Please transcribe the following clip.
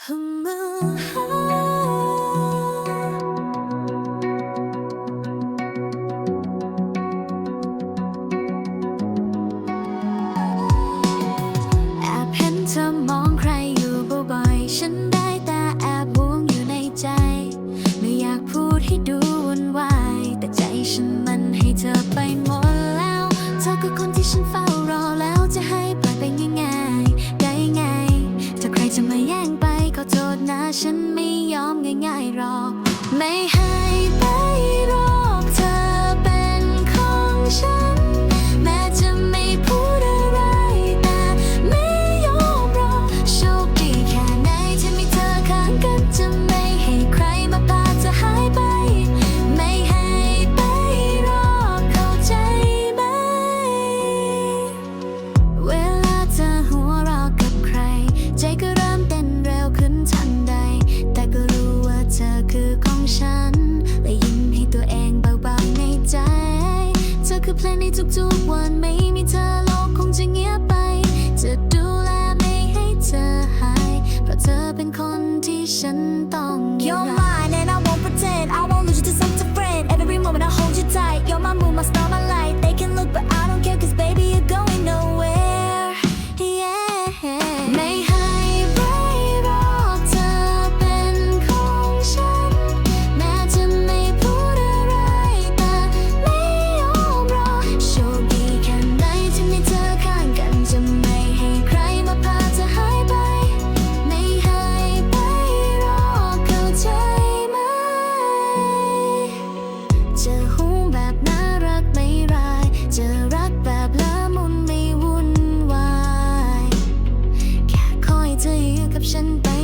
ฉันได้ต่แอบห่วงอยู่ใน I. เพลงในทุกๆวันไม่มีเธอ corruption